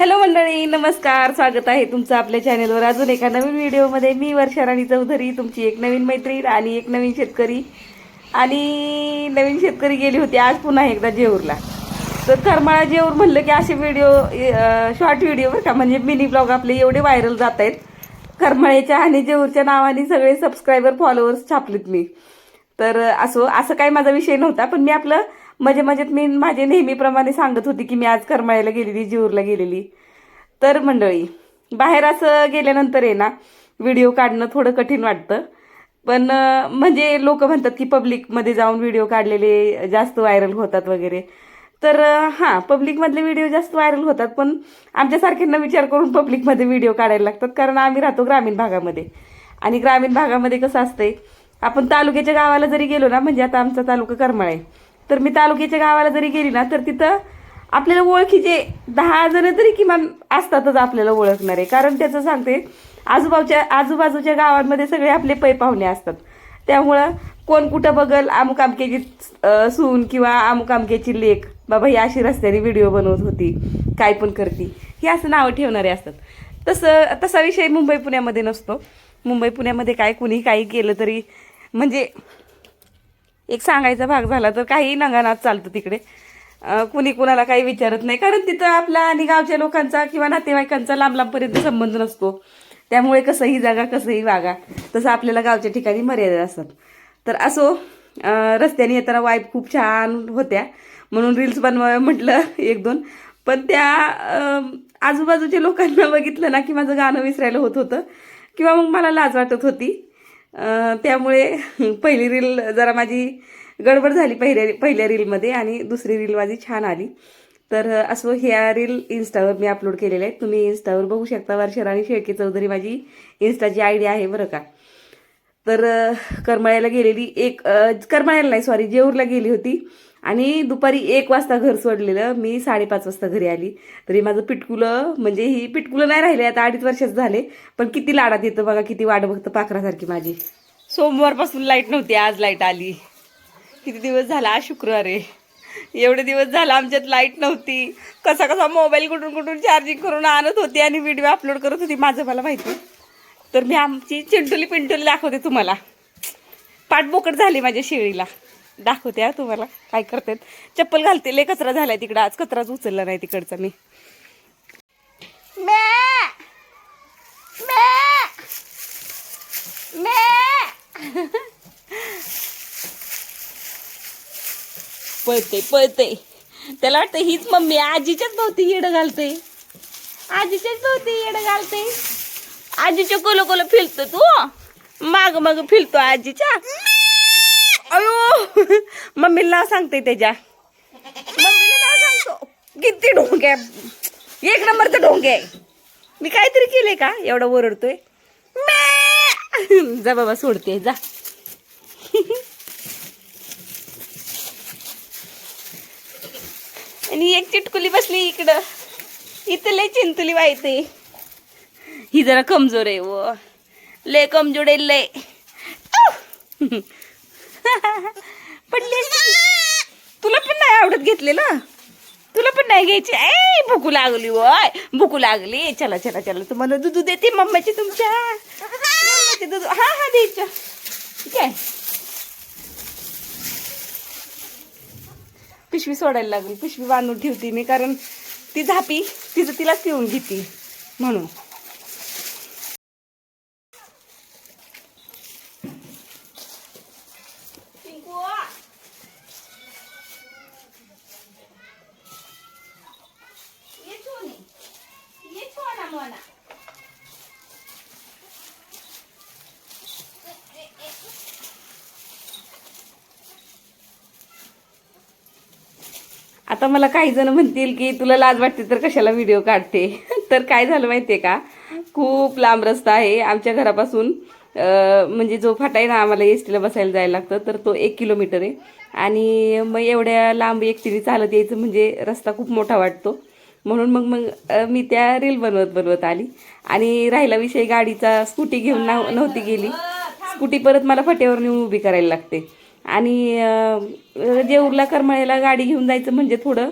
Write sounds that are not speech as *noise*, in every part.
Hello मंडळी नमस्कार. स्वागत आहे तुमचं आपल्या चॅनेलवर अजून एका नवीन व्हिडिओमध्ये मी वर्षाराणी चौधरी तुमची एक नवीन मैत्रीण आणि एक नवीन शेतकरी. आणि नवीन शेतकरी गेली होती आज पुन्हा एकदा जेऊरला तर करमाळा जेऊर म्हणलं की असे व्हिडिओ शॉर्ट व्हिडिओ बरं का म्हणजे मिनी ब्लॉग आपले एवढे व्हायरल जात आहेत. करमाळ्याच्या आणि जेऊरच्या नावाने सगळे सबस्क्रायबर फॉलोअर्स छापलेत मी. तर असो असं काही माझा विषय नव्हता पण मी आपलं म्हणजे मजेत मी माझे नेहमीप्रमाणे सांगत होती की मी आज करमाळ्याला गेलेली जीवरला गेलेली. तर मंडळी बाहेर असं गेल्यानंतर आहे ना व्हिडिओ काढणं थोडं कठीण वाटतं. पण म्हणजे लोक म्हणतात की पब्लिकमध्ये जाऊन व्हिडिओ काढलेले जास्त व्हायरल होतात वगैरे. तर हां पब्लिकमधले व्हिडिओ जास्त व्हायरल होतात पण आमच्यासारख्यांना विचार करून पब्लिकमध्ये व्हिडिओ काढायला लागतात कारण आम्ही राहतो ग्रामीण भागामध्ये. आणि ग्रामीण भागामध्ये कसं असतंय आपण तालुक्याच्या गावाला जरी गेलो ना म्हणजे आता आमचा तालुका करमाळ आहे. तर मी तालुक्याच्या गावाला जरी गेली ना तर तिथं आपल्याला ओळखीचे दहा जण तरी किमान असतातच आपल्याला ओळखणारे. कारण त्याचं सांगते आजूबाजूच्या आजूबाजूच्या गावांमध्ये सगळे आपले पै पाहुणे असतात. त्यामुळं कोण कुठं बघल अमुक अमकेची सून किंवा अमुक अमकेची लेख बाबा ही अशी रस्त्याने व्हिडिओ बनवत होती काय पण करती हे असं नावं ठेवणारे असतात. तसं तसा विषय मुंबई पुण्यामध्ये नसतो. मुंबई पुण्यामध्ये काय कुणी काही केलं तरी म्हणजे एक सांगायचा भाग झाला तर काही नंगानात चालतं तिकडे. कुणी कुणाला काही विचारत नाही. कारण तिथं आपला आणि गावच्या लोकांचा किंवा नातेवाईकांचा लांब लांबपर्यंत संबंध नसतो. त्यामुळे कसंही जागा कसंही वागा तसं आपल्याला गावच्या ठिकाणी मर्यादा असतात. तर असो रस्त्याने येताना वाईफ खूप छान होत्या. म्हणून रील्स बनवाव्या म्हटलं एक दोन पण त्या आजूबाजूच्या लोकांना बघितलं ना की माझं गाणं विसरायला होत होतं. किंवा मग मला लाज वाटत होती. त्यामुळे पहिली रील जरा माझी गडबड झाली पहिल्या पहिल्या रीलमध्ये आणि दुसरी रील माझी छान आली. तर असं ह्या रील इन्स्टावर मी अपलोड केलेल्या आहेत. तुम्ही इन्स्टावर बघू शकता. वर्षराणी शेळके चौधरी माझी इन्स्टाची आय डी आहे बरं का. तर करमाळ्याला गेलेली एक करमाळ्याला नाही सॉरी जेऊरला गेली होती. आणि दुपारी एक वाजता घर सोडलेलं. मी साडेपाच वाजता घरी आली. तरी माझं पिटकुलं म्हणजे ही पिटकुलं नाही राहिले आता अडीच वर्षाचं झाले. पण किती लाडात येतं बघा किती वाट बघतं पाखरासारखी माझी. सोमवारपासून लाइट नव्हती आज लाइट आली. किती दिवस झाला आज शुक्रवार आहे. एवढे दिवस झाला आमच्यात लाइट नव्हती. कसा कसा मोबाईल कुठून कुठून चार्जिंग करून आणत होती आणि व्हिडिओ अपलोड करत होती माझं मला माहिती. तर मी आमची चिंटुली पिंटुली दाखवते तुम्हाला. पाठबोकट झाली माझ्या शेळीला. दाखवते हा तुम्हाला काय करतात. चप्पल घालते लय कचरा झालाय तिकडं. आज कचराच उचलला नाही तिकडचा मी. पळते पळते. त्याला वाटतं हीच मम्मी आजीच्याच भोवती येड घालते आजीच्याच भोवती येड घालते आजीच्या कोलो कोलो फिरतो तू? माग माग फिरतो आजीच्या? अयो! मम्मीला नाव सांगते त्याच्या. मम्मीला नाव सांगतो. किती ढोंग्या एक नंबरचं ढोंगे आहे. मी काहीतरी केले का? एवढा ओरडतोय. जा बाबा सोडते. जा. आणि एक चिटकुली बसली इकडं. इथं लय चिंतुली वाहते ही जरा कमजोर आहे व. लय कमजोर आहे लय. पडले तुला पण नाही आवडत घेतलेलं? तुला पण नाही घ्यायची? ऐ भुकू लागली वय. भुकू लागली. चला चला चला. तुम्हाला दूध देते मम्माची तुमच्या. दूध. हा हा द्यायचं ठीक आहे. पिशवी सोडायला लागली. पिशवी बांधून ठेवते मी कारण ती झापी तिचं तिलाच पिऊन घेते म्हणून. आता मला काही जण म्हणतील की तुला लाज वाटते तर कशाला व्हिडिओ काढते? *laughs* तर काय झालं माहितीये का? खूप लांब रस्ता आहे. आमच्या घरापासून म्हणजे जो फाटा आहे ना आम्हाला एस टीला बसायला जायला लागतं तर तो एक किलोमीटर आहे. आणि मग एवढ्या लांब एकटीने चालत यायचं म्हणजे रस्ता खूप मोठा वाटतो. म्हणून मग मग मी त्या रील बनवत बनवत आली. आणि राहिला विषय गाडीचा स्कूटी घेऊन नव्हती गेली. स्कूटी परत मला फाट्यावर नेऊन उभी करायला लागते. आणि देऊरला जेऊरला करमाळ्याला गाडी घेऊन जायचं म्हणजे थोडं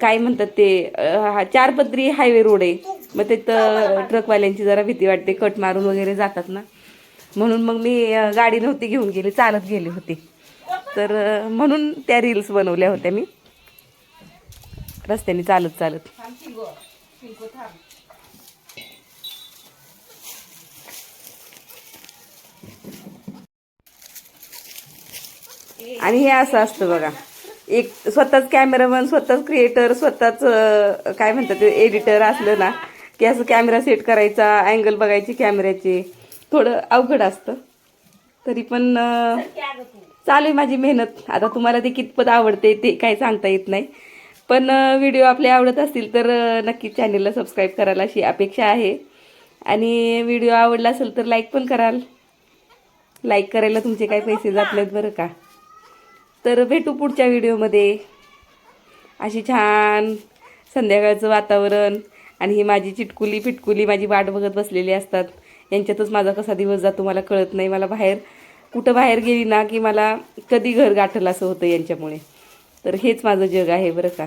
काय म्हणतात ते हा चार पदरी हायवे रोड आहे. मग तिथं ट्रकवाल्यांची जरा भीती वाटते कट मारून वगैरे जातात ना. म्हणून मग मी गाडी नव्हती घेऊन गेली चालत गेले होते. तर म्हणून त्या रील्स बनवल्या होत्या मी. रस्त्याने चालत चालत. आणि हे असं असतं बघा. एक स्वतःच कॅमेरामन स्वतःच क्रिएटर स्वतःच काय म्हणतात एडिटर असलं ना की असं कॅमेरा सेट करायचा अँगल बघायची कॅमेऱ्याचे थोडं अवघड असतं. तरी पण चालू आहे माझी मेहनत. आता तुम्हाला ते कितपत आवडते ते काही सांगता येत नाही. पण व्हिडिओ आपले आवडत असतील तर नक्की चॅनेलला सबस्क्राईब करायला अशी अपेक्षा आहे. आणि व्हिडिओ आवडला असेल तर लाईक पण कराल. लाईक करायला तुमचे काही पैसे जात नाहीत बरं का? तर भेटू पुढच्या व्हिडिओमध्ये. अशी छान संध्याकाळचं वातावरण आणि ही माझी चिटकुली पिटकुली माझी वाट बघत बसलेली असतात. यांच्यातच माझा कसा दिवस जातो मला कळत नाही. मला बाहेर कुठं बाहेर गेली ना की मला कधी घर गाठलं असं होतं यांच्यामुळे. तर हेच माझं जग आहे बरं का.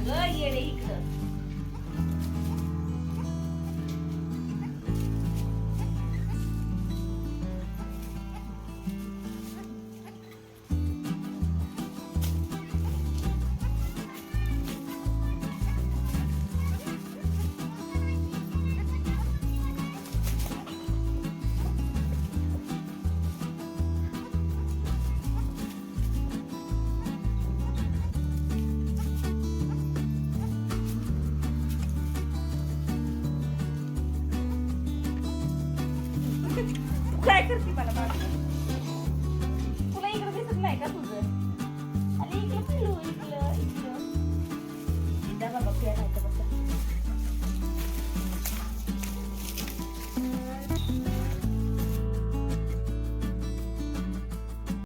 अगं येडे इकडं